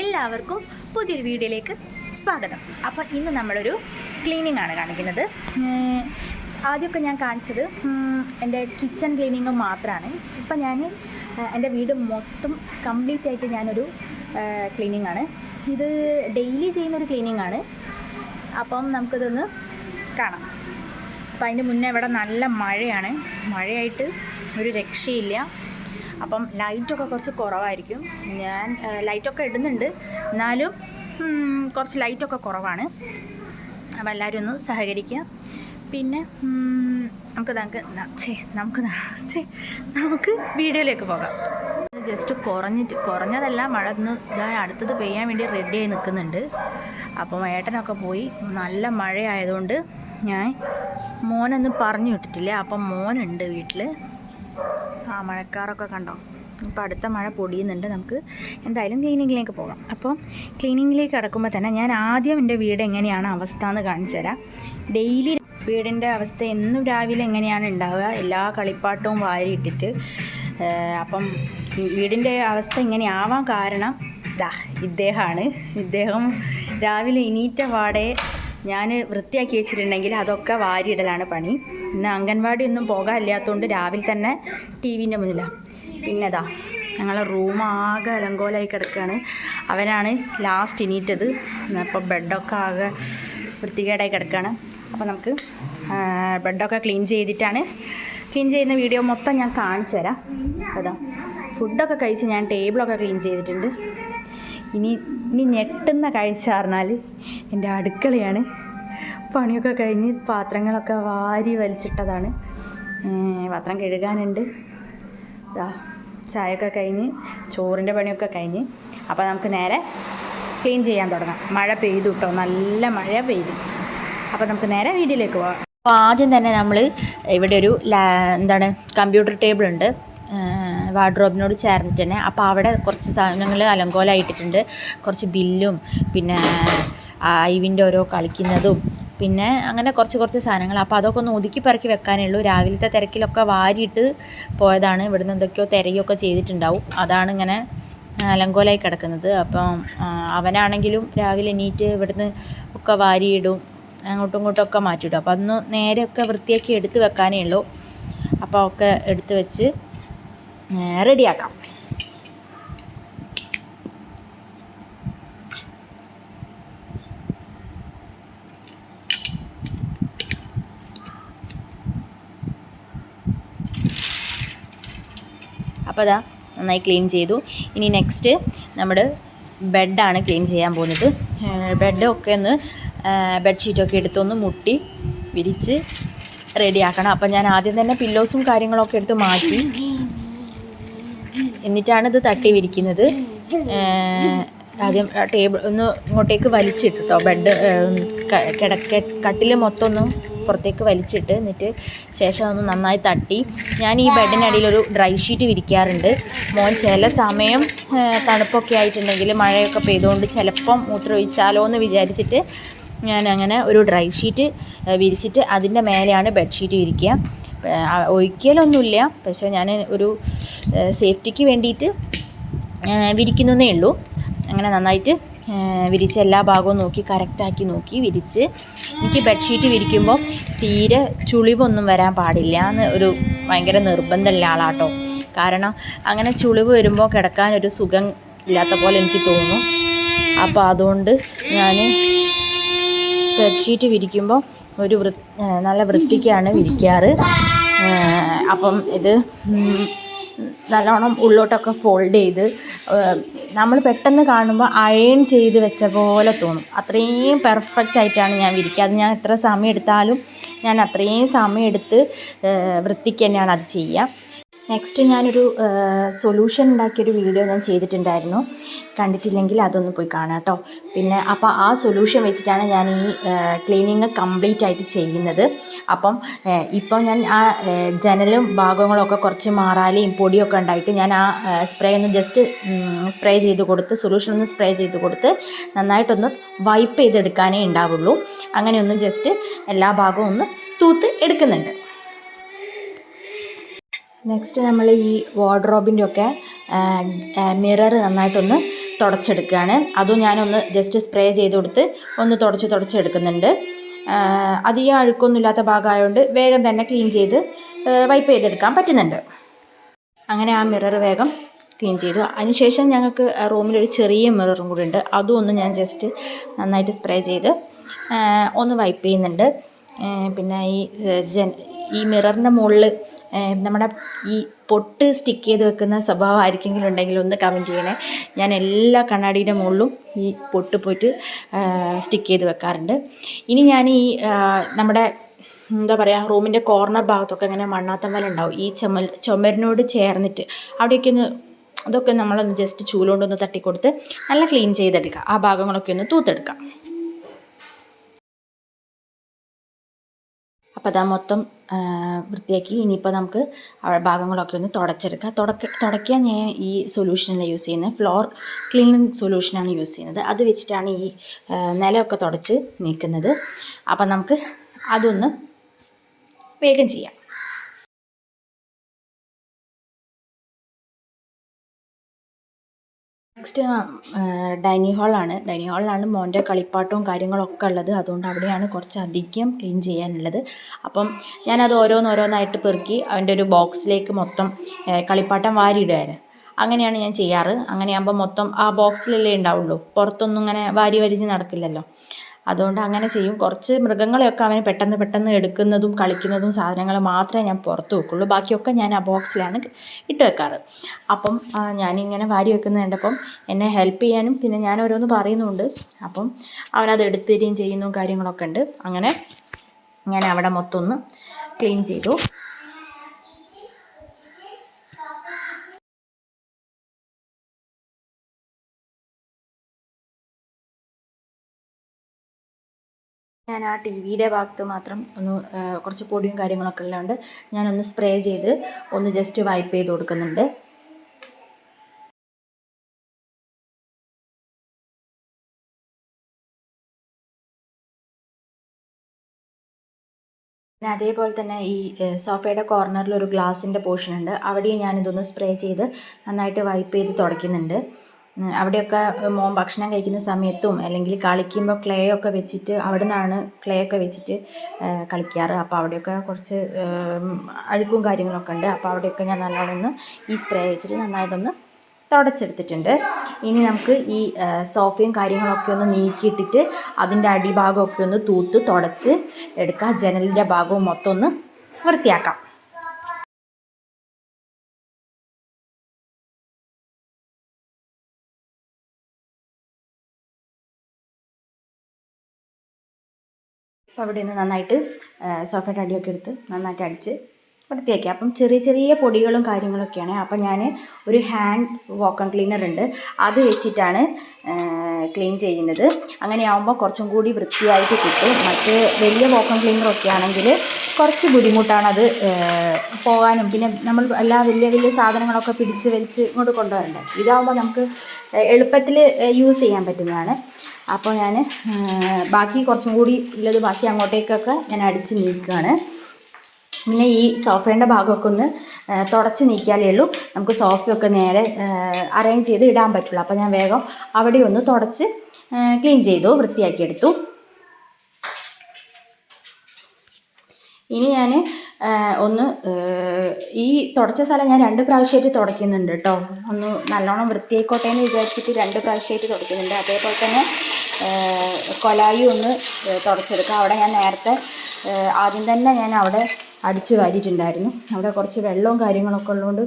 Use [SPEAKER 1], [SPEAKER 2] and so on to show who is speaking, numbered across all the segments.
[SPEAKER 1] എല്ലാവർക്കും പുതിയൊരു വീഡിയോയിലേക്ക് സ്വാഗതം. അപ്പോൾ ഇന്ന് നമ്മളൊരു ക്ലീനിങ് ആണ് കാണിക്കുന്നത്. ആദ്യമൊക്കെ ഞാൻ കാണിച്ചത് എന്റെ കിച്ചൺ ക്ലീനിങ് മാത്രമാണ് ഇപ്പം ഞാൻ എന്റെ വീട് മൊത്തം കംപ്ലീറ്റ് ആയിട്ട് ഞാനൊരു ക്ലീനിങ് ആണ്. ഇത് ഡെയിലി ചെയ്യുന്നൊരു ക്ലീനിങ് ആണ്. അപ്പം നമുക്കിതൊന്ന് കാണാം. അപ്പം അതിന്റെ മുന്നേ ഇവിടെ നല്ല മഴയാണ്. മഴയായിട്ട് ഒരു രക്ഷയില്ല. അപ്പം ലൈറ്റൊക്കെ കുറച്ച് കുറവായിരിക്കും. ഞാൻ ലൈറ്റൊക്കെ ഇടുന്നുണ്ട്. എന്നാലും കുറച്ച് ലൈറ്റൊക്കെ കുറവാണ്. അപ്പം എല്ലാവരും ഒന്ന് സഹകരിക്കുക. പിന്നെ നമുക്ക് നമുക്ക് ചേ നമുക്ക് ചേ നമുക്ക് വീഡിയോയിലേക്ക് പോകാം. ജസ്റ്റ് കുറഞ്ഞിട്ട് കുറഞ്ഞതല്ല മഴ ഇന്ന് ഞാൻ അടുത്തത് പെയ്യാൻ വേണ്ടി റെഡിയായി നിൽക്കുന്നുണ്ട്. അപ്പം ഏട്ടനൊക്കെ പോയി. നല്ല മഴയായതുകൊണ്ട് ഞാൻ മോനൊന്നും പറഞ്ഞു വിട്ടിട്ടില്ല. അപ്പം മോനുണ്ട് വീട്ടിൽ ആ മഴക്കാറൊക്കെ കണ്ടോ? ഇപ്പോൾ അടുത്ത മഴ പൊടിയുന്നുണ്ട് നമുക്ക്. എന്തായാലും ക്ലീനിങ്ങിലേക്ക് പോകാം. അപ്പോൾ ക്ലീനിങ്ങിലേക്ക് കിടക്കുമ്പോൾ തന്നെ ഞാൻ ആദ്യം എന്റെ വീട് എങ്ങനെയാണ് അവസ്ഥ എന്ന് കാണിച്ചു തരാം. ഡെയിലി വീടിന്റെ അവസ്ഥ എന്നും രാവിലെ എങ്ങനെയാണ് ഉണ്ടാവുക? എല്ലാ കളിപ്പാട്ടവും വാരിയിട്ടിട്ട് അപ്പം വീടിന്റെ അവസ്ഥ ഇങ്ങനെ ആവാൻ കാരണം ഇദ്ദേഹമാണ്. ഇദ്ദേഹം രാവിലെ എണീറ്റ പാടെ ഞാൻ വൃത്തിയാക്കി വെച്ചിട്ടുണ്ടെങ്കിൽ അതൊക്കെ വാരിയിടലാണ് പണി. ഇന്ന് അംഗൻവാടി ഒന്നും പോകാനില്ലാത്തതുകൊണ്ട് രാവിലെ തന്നെ ടി വിന്റെ മുന്നിലാണ് പിന്നെതാ ഞങ്ങളെ റൂം ആകെ അലങ്കോലായി കിടക്കുകയാണ് അവനാണ് ലാസ്റ്റ് ഇനിയിട്ടത് അപ്പോൾ ബെഡൊക്കെ ആകെ വൃത്തികേടായി കിടക്കുകയാണ് അപ്പോൾ നമുക്ക് ബെഡൊക്കെ ക്ലീൻ ചെയ്തിട്ടാണ് ക്ലീൻ ചെയ്യുന്ന വീഡിയോ മൊത്തം ഞാൻ കാണിച്ചു തരാം അതാ ഫുഡൊക്കെ കഴിച്ച് ഞാൻ ടേബിളൊക്കെ ക്ലീൻ ചെയ്തിട്ടുണ്ട്. ഇനി ഇനി ഞെട്ടുന്ന കാഴ്ച പറഞ്ഞാൽ എന്റെ അടുക്കളയാണ്. പണിയൊക്കെ കഴിഞ്ഞ് പാത്രങ്ങളൊക്കെ വാരി വലിച്ചിട്ടതാണ്. പാത്രം കഴുകാനുണ്ട്. ചായയൊക്കെ കഴിഞ്ഞ് ചോറിന്റെ പണിയൊക്കെ കഴിഞ്ഞ്. അപ്പോൾ നമുക്ക് നേരെ ക്ലീൻ ചെയ്യാൻ തുടങ്ങാം. മഴ പെയ്തു കേട്ടോ. നല്ല മഴ പെയ്തു. അപ്പോൾ നമുക്ക് നേരെ വീട്ടിലേക്ക് പോകാം അപ്പോൾ ആദ്യം തന്നെ നമ്മൾ ഇവിടെ ഒരു എന്താണ് കമ്പ്യൂട്ടർ ടേബിൾ ഉണ്ട് വാർഡ്രോബിനോട് ചേർന്നിട്ട് തന്നെ അപ്പോൾ അവിടെ കുറച്ച് സാധനങ്ങൾ അലങ്കോലമായിട്ടിട്ടുണ്ട് കുറച്ച് ബില്ലും പിന്നെ ഐവിന്റെ ഓരോ കളിക്കുന്നതും പിന്നെ അങ്ങനെ കുറച്ച് കുറച്ച് സാധനങ്ങൾ. അപ്പോൾ അതൊക്കെ ഒന്ന് ഒതുക്കി പെറുക്കി വെക്കാനേ ഉള്ളൂ. രാവിലത്തെ തിരക്കിലൊക്കെ വാരിയിട്ട് പോയതാണ്. ഇവിടുന്ന് എന്തൊക്കെയോ തിരയൊക്കെ ചെയ്തിട്ടുണ്ടാവും. അതാണ് ഇങ്ങനെ അലങ്കോലായി കിടക്കുന്നത്. അപ്പം അവനാണെങ്കിലും രാവിലെ എണീറ്റ് ഇവിടുന്ന് ഒക്കെ വാരിയിടും. അങ്ങോട്ടും ഇങ്ങോട്ടും ഒക്കെ മാറ്റിയിടും. അപ്പോൾ അതൊന്ന് നേരെയൊക്കെ വൃത്തിയാക്കി എടുത്ത് വെക്കാനേ ഉള്ളൂ. അപ്പോൾ ഒക്കെ എടുത്ത് വെച്ച് റെഡിയാക്കാം. അപ്പോൾ അതാ നന്നായി ക്ലീൻ ചെയ്തു. ഇനി നെക്സ്റ്റ് നമ്മൾ ബെഡാണ് ക്ലീൻ ചെയ്യാൻ പോകുന്നത്. ബെഡൊക്കെ ഒന്ന് ബെഡ്ഷീറ്റൊക്കെ എടുത്തൊന്ന് മുട്ടി വിരിച്ച് റെഡിയാക്കണം അപ്പം ഞാൻ ആദ്യം തന്നെ പില്ലോസും കാര്യങ്ങളൊക്കെ എടുത്ത് മാറ്റി. എന്നിട്ടാണ് ഇത് തട്ടി വിരിക്കുന്നത്. ആദ്യം ടേബിൾ ഒന്ന് ഇങ്ങോട്ടേക്ക് വലിച്ചിട്ട് കേട്ടോ ബെഡ് കിടക്ക കട്ടിൽ മൊത്തം ഒന്ന് പുറത്തേക്ക് വലിച്ചിട്ട് എന്നിട്ട് ശേഷം ഒന്ന് നന്നായി തട്ടി. ഞാൻ ഈ ബെഡിനടിയിൽ ഒരു ഡ്രൈ ഷീറ്റ് വിരിക്കാറുണ്ട്. മോൻ ചില സമയം തണുപ്പൊക്കെ ആയിട്ടുണ്ടെങ്കിൽ മഴയൊക്കെ പെയ്തുകൊണ്ട് ചിലപ്പം മൂത്രമൊഴിച്ചാലോ എന്ന് വിചാരിച്ചിട്ട് ഞാൻ അങ്ങനെ ഒരു ഡ്രൈ ഷീറ്റ് വിരിച്ചിട്ട് അതിന്റെ മേലെയാണ് ബെഡ്ഷീറ്റ് വിരിക്കുക ഒഴിക്കലൊന്നുമില്ല പക്ഷേ ഞാൻ ഒരു സേഫ്റ്റിക്ക് വേണ്ടിയിട്ട് വിരിക്കുന്നതേ ഉള്ളൂ. അങ്ങനെ നന്നായിട്ട് വിരിച്ച് എല്ലാ ഭാഗവും നോക്കി കറക്റ്റാക്കി നോക്കി വിരിച്ച് എനിക്ക് ബെഡ്ഷീറ്റ് വിരിക്കുമ്പോൾ തീരെ ചുളിവൊന്നും വരാൻ പാടില്ല എന്ന് ഒരു ഭയങ്കര നിർബന്ധമുള്ള ആളാട്ടോ. കാരണം അങ്ങനെ ചുളിവ് വരുമ്പോൾ കിടക്കാൻ ഒരു സുഖം ഇല്ലാത്ത പോലെ എനിക്ക് തോന്നും. അപ്പോൾ അതുകൊണ്ട് ഞാൻ ബെഡ്ഷീറ്റ് വിരിക്കുമ്പോൾ ഒരു വൃ നല്ല വൃത്തിക്കാണ് വിരിക്കാറ്. അപ്പം ഇത് നല്ലോണം ഉള്ളോട്ടൊക്കെ ഫോൾഡ് ചെയ്ത് നമ്മൾ പെട്ടെന്ന് കാണുമ്പോൾ അയൺ ചെയ്ത് വെച്ച പോലെ തോന്നും. അത്രയും പെർഫെക്റ്റ് ആയിട്ടാണ് ഞാൻ വിരിക്കുക. അത് ഞാൻ എത്ര സമയം എടുത്താലും ഞാൻ അത്രയും സമയം എടുത്ത് വൃത്തിക്ക് തന്നെയാണ് അത് ചെയ്യുക. നെക്സ്റ്റ് ഞാനൊരു സൊല്യൂഷൻ ഉണ്ടാക്കിയൊരു വീഡിയോ ഞാൻ ചെയ്തിട്ടുണ്ടായിരുന്നു. കണ്ടിട്ടില്ലെങ്കിൽ അതൊന്ന് പോയി കാണാം കേട്ടോ. പിന്നെ അപ്പോൾ ആ സൊല്യൂഷൻ വെച്ചിട്ടാണ് ഞാൻ ഈ ക്ലീനിങ് കംപ്ലീറ്റ് ആയിട്ട് ചെയ്യുന്നത്. അപ്പം ഇപ്പം ഞാൻ ആ ജനലും ഭാഗങ്ങളൊക്കെ കുറച്ച് മാറാലേയും പൊടിയൊക്കെ ഉണ്ടായിട്ട് ഞാൻ ആ സ്പ്രേ ഒന്ന് ജസ്റ്റ് സ്പ്രേ ചെയ്ത് കൊടുത്ത് സൊല്യൂഷൻ ഒന്ന് സ്പ്രേ ചെയ്ത് കൊടുത്ത് നന്നായിട്ടൊന്ന് വൈപ്പ് ചെയ്തെടുക്കാനേ ഉണ്ടാവുള്ളൂ. അങ്ങനെ ഒന്ന് ജസ്റ്റ് എല്ലാ ഭാഗവും ഒന്ന് തൂത്ത് എടുക്കുന്നുണ്ട്. നെക്സ്റ്റ് നമ്മൾ ഈ വാർഡ്രോബിന്റെ ഒക്കെ മിറർ നന്നായിട്ടൊന്ന് തുടച്ചെടുക്കുകയാണ്. അതും ഞാനൊന്ന് ജസ്റ്റ് സ്പ്രേ ചെയ്ത് കൊടുത്ത് ഒന്ന് തുടച്ച് തുടച്ചെടുക്കുന്നുണ്ട്. അധികം അഴുക്കൊന്നും ഇല്ലാത്ത ഭാഗമായതുകൊണ്ട് വേഗം തന്നെ ക്ലീൻ ചെയ്ത് വൈപ്പ് ചെയ്തെടുക്കാൻ പറ്റുന്നുണ്ട്. അങ്ങനെ ആ മിറർ വേഗം ക്ലീൻ ചെയ്തു. അതിനുശേഷം ഞങ്ങൾക്ക് റൂമിലൊരു ചെറിയ മിററും കൂടി ഉണ്ട്. അതും ഒന്ന് ഞാൻ ജസ്റ്റ് നന്നായിട്ട് സ്പ്രേ ചെയ്ത് ഒന്ന് വൈപ്പ് ചെയ്യുന്നുണ്ട്. പിന്നെ ഈ ജൻ ഈ മിററിന്റെ മുകളിൽ നമ്മുടെ ഈ പൊട്ട് സ്റ്റിക്ക് ചെയ്ത് വെക്കുന്ന സ്വഭാവം ആയിരിക്കെങ്കിലും ഉണ്ടെങ്കിൽ ഒന്ന് കമന്റ് ചെയ്യണേ. ഞാൻ എല്ലാ കണ്ണാടിയുടെ മുകളിലും ഈ പൊട്ട് പോയിട്ട് സ്റ്റിക്ക് ചെയ്ത് വെക്കാറുണ്ട്. ഇനി ഞാൻ ഈ നമ്മുടെ എന്താ പറയുക റൂമിന്റെ കോർണർ ഭാഗത്തൊക്കെ ഇങ്ങനെ വല ഉണ്ടാവും. ഈ ചുമൽ ചുമരിനോട് ചേർന്നിട്ട് അവിടെയൊക്കെ ഒന്ന് അതൊക്കെ നമ്മളൊന്ന് ജസ്റ്റ് ചൂലുകൊണ്ടൊന്ന് തട്ടിക്കൊടുത്ത് നല്ല ക്ലീൻ ചെയ്തെടുക്കുക ആ ഭാഗങ്ങളൊക്കെ ഒന്ന് തൂത്തെടുക്കാം. അപ്പോൾ അതാ മൊത്തം വൃത്തിയാക്കി. ഇനിയിപ്പോൾ നമുക്ക് ഭാഗങ്ങളൊക്കെ ഒന്ന് തുടച്ചെടുക്കാം. തുടക്ക തുടയ്ക്കാൻ ഞാൻ ഈ സൊല്യൂഷനല്ല യൂസ് ചെയ്യുന്നത് ഫ്ലോർ ക്ലീനിങ് സൊല്യൂഷനാണ് യൂസ് ചെയ്യുന്നത്. അത് വെച്ചിട്ടാണ് ഈ നിലമൊക്കെ തുടച്ച് നീക്കുന്നത്. അപ്പം നമുക്ക് അതൊന്ന് വേഗം ചെയ്യാം. നെക്സ്റ്റ് ഡൈനിങ് ഹാളാണ് ഡൈനിങ് ഹാളിലാണ് മോന്റെ കളിപ്പാട്ടവും കാര്യങ്ങളൊക്കെ ഉള്ളത്. അതുകൊണ്ട് അവിടെയാണ് കുറച്ച് അധികം ക്ലീൻ ചെയ്യാനുള്ളത്. അപ്പം ഞാനത് ഓരോന്നോരോന്നായിട്ട് പെറുക്കി അവന്റെ ഒരു ബോക്സിലേക്ക് മൊത്തം കളിപ്പാട്ടം വാരിയിടുകയായിരുന്നു അങ്ങനെയാണ് ഞാൻ ചെയ്യാറ്. അങ്ങനെയാകുമ്പോൾ മൊത്തം ആ ബോക്സിലല്ലേ ഉണ്ടാവുള്ളൂ. പുറത്തൊന്നും ഇങ്ങനെ വാരി വലിച്ച് നടക്കില്ലല്ലോ. അതുകൊണ്ട് അങ്ങനെ ചെയ്യും. കുറച്ച് മൃഗങ്ങളെയൊക്കെ അവന് പെട്ടെന്ന് പെട്ടെന്ന് എടുക്കുന്നതും കളിക്കുന്നതും സാധനങ്ങൾ മാത്രമേ ഞാൻ പുറത്ത് വെക്കുള്ളൂ. ബാക്കിയൊക്കെ ഞാൻ ആ ബോക്സിലാണ് ഇട്ട് വെക്കാറ്. അപ്പം ഞാനിങ്ങനെ വാരി വെക്കുന്നത് കണ്ടപ്പം എന്നെ ഹെൽപ്പ് ചെയ്യാനും പിന്നെ ഞാൻ ഓരോന്ന് പറയുന്നുണ്ട്. അപ്പം അവനത് എടുത്ത് തരികയും ചെയ്യുന്നു കാര്യങ്ങളൊക്കെ ഉണ്ട്. അങ്ങനെ ഞാൻ അവിടെ മൊത്തം ഒന്ന് ക്ലീൻ ചെയ്തു. ഞാൻ ആ ടി വിയുടെ ഭാഗത്ത് മാത്രം ഒന്ന് കുറച്ച് പൊടിയും കാര്യങ്ങളൊക്കെ ഉള്ളതുകൊണ്ട് ഞാനൊന്ന് സ്പ്രേ ചെയ്ത് ഒന്ന് ജസ്റ്റ് വൈപ്പ് ചെയ്ത് കൊടുക്കുന്നുണ്ട്. പിന്നെ അതേപോലെ തന്നെ ഈ സോഫയുടെ കോർണറിൽ ഒരു ഗ്ലാസിന്റെ പോർഷൻ ഉണ്ട്. അവിടെയും ഞാനിതൊന്ന് സ്പ്രേ ചെയ്ത് നന്നായിട്ട് വൈപ്പ് ചെയ്ത് തുടയ്ക്കുന്നുണ്ട്. അവിടെയൊക്കെ മോൻ ഭക്ഷണം കഴിക്കുന്ന സമയത്തും അല്ലെങ്കിൽ കളിക്കുമ്പോൾ ക്ലേ ഒക്കെ വെച്ചിട്ട് അവിടെ നിന്നാണ് ക്ലേ ഒക്കെ വെച്ചിട്ട് കളിക്കാറ്. അപ്പോൾ അവിടെയൊക്കെ കുറച്ച് അഴുക്കും കാര്യങ്ങളൊക്കെ ഉണ്ട്. അപ്പോൾ അവിടെയൊക്കെ ഞാൻ നല്ലോണം ഈ സ്പ്രേ വെച്ചിട്ട് നന്നായിട്ടൊന്ന് തുടച്ചെടുത്തിട്ടുണ്ട്. ഇനി നമുക്ക് ഈ സോഫയും കാര്യങ്ങളൊക്കെ ഒന്ന് നീക്കിയിട്ടിട്ട് അതിന്റെ അടിഭാഗമൊക്കെ ഒന്ന് തൂത്ത് തുടച്ച് എടുക്കാം. ജനലിന്റെ ഭാഗവും മൊത്തം ഒന്ന് വൃത്തിയാക്കാം. അവിടെ നിന്ന് നന്നായിട്ട് സോഫയുടെ അടിയൊക്കെ എടുത്ത് നന്നായിട്ട് അടിച്ച് വൃത്തിയാക്കി. അപ്പം ചെറിയ ചെറിയ പൊടികളും കാര്യങ്ങളൊക്കെയാണ്. അപ്പം ഞാൻ ഒരു ഹാൻഡ് വോക്കൺ ക്ലീനർ ഉണ്ട്. അത് വെച്ചിട്ടാണ് ക്ലീൻ ചെയ്യുന്നത്. അങ്ങനെയാകുമ്പോൾ കുറച്ചും കൂടി വൃത്തിയായിട്ട് കിട്ടും. മറ്റ് വലിയ വാക്കം ക്ലീനറൊക്കെ ആണെങ്കിൽ കുറച്ച് ബുദ്ധിമുട്ടാണ് അത് പോകാനും. പിന്നെ നമ്മൾ എല്ലാ വലിയ വലിയ സാധനങ്ങളൊക്കെ പിടിച്ച് വലിച്ച് ഇങ്ങോട്ട് കൊണ്ടുവരണ്ടേ? ഇതാകുമ്പോൾ നമുക്ക് എളുപ്പത്തിൽ യൂസ് ചെയ്യാൻ പറ്റുന്നതാണ്. അപ്പോൾ ഞാൻ ബാക്കി കുറച്ചും കൂടി ഉള്ളത് ബാക്കി അങ്ങോട്ടേക്കൊക്കെ ഞാൻ അടിച്ച് നീക്കുകയാണ് പിന്നെ ഈ സോഫേന്റെ ഭാഗമൊക്കെ ഒന്ന് തുടച്ച് നീക്കിയാലേ ഉള്ളൂ. നമുക്ക് സോഫയൊക്കെ നേരെ അറേഞ്ച് ചെയ്ത് ഇടാൻ പറ്റുള്ളൂ. അപ്പോൾ ഞാൻ വേഗം അവിടെ ഒന്ന് തുടച്ച് ക്ലീൻ ചെയ്തു വൃത്തിയാക്കിയെടുത്തു ഇനി ഞാൻ ഒന്ന് ഈ തുടച്ച സ്ഥലം ഞാൻ രണ്ട് പ്രാവശ്യമായിട്ട് തുടയ്ക്കുന്നുണ്ട് കേട്ടോ. ഒന്ന് നല്ലോണം വൃത്തിയായിക്കോട്ടെ എന്ന് വിചാരിച്ചിട്ട് രണ്ട് പ്രാവശ്യമായിട്ട് തുടയ്ക്കുന്നുണ്ട്. അതേപോലെ തന്നെ കൊലായി ഒന്ന് തുടച്ചെടുക്കാം. അവിടെ ഞാൻ നേരത്തെ ആദ്യം തന്നെ ഞാൻ അവിടെ അടിച്ച് വാരിയിട്ടുണ്ടായിരുന്നു. അവിടെ കുറച്ച് വെള്ളവും കാര്യങ്ങളൊക്കെ ഉള്ളതുകൊണ്ട്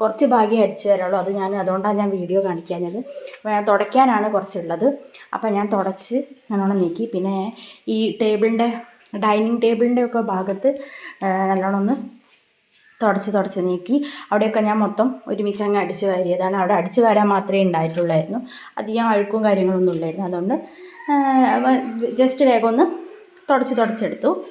[SPEAKER 1] കുറച്ച് ഭാഗ്യം അടിച്ചു തരാനുള്ളൂ അത് ഞാൻ അതുകൊണ്ടാണ് ഞാൻ വീഡിയോ കാണിക്കാഞ്ഞത്. തുടയ്ക്കാനാണ് കുറച്ചുള്ളത്. അപ്പോൾ ഞാൻ തുടച്ച് നല്ലോണം നീക്കി. പിന്നെ ഈ ടേബിളിന്റെ ഡൈനിങ് ടേബിളിന്റെ ഒക്കെ ഭാഗത്ത് നല്ലോണം ഒന്ന് തുടച്ച് തുടച്ച് നീക്കി അവിടെയൊക്കെ ഞാൻ മൊത്തം ഒരുമിച്ച് അങ്ങ് അടിച്ച് വാരിയതാണ്. അവിടെ അടിച്ച് വാരാൻ മാത്രമേ ഉണ്ടായിട്ടുള്ളായിരുന്നു. അധികം അഴുക്കും കാര്യങ്ങളൊന്നും ഇല്ലായിരുന്നു. അതുകൊണ്ട് ജസ്റ്റ് വേഗം ഒന്ന് തുടച്ച് തുടച്ചെടുത്തു.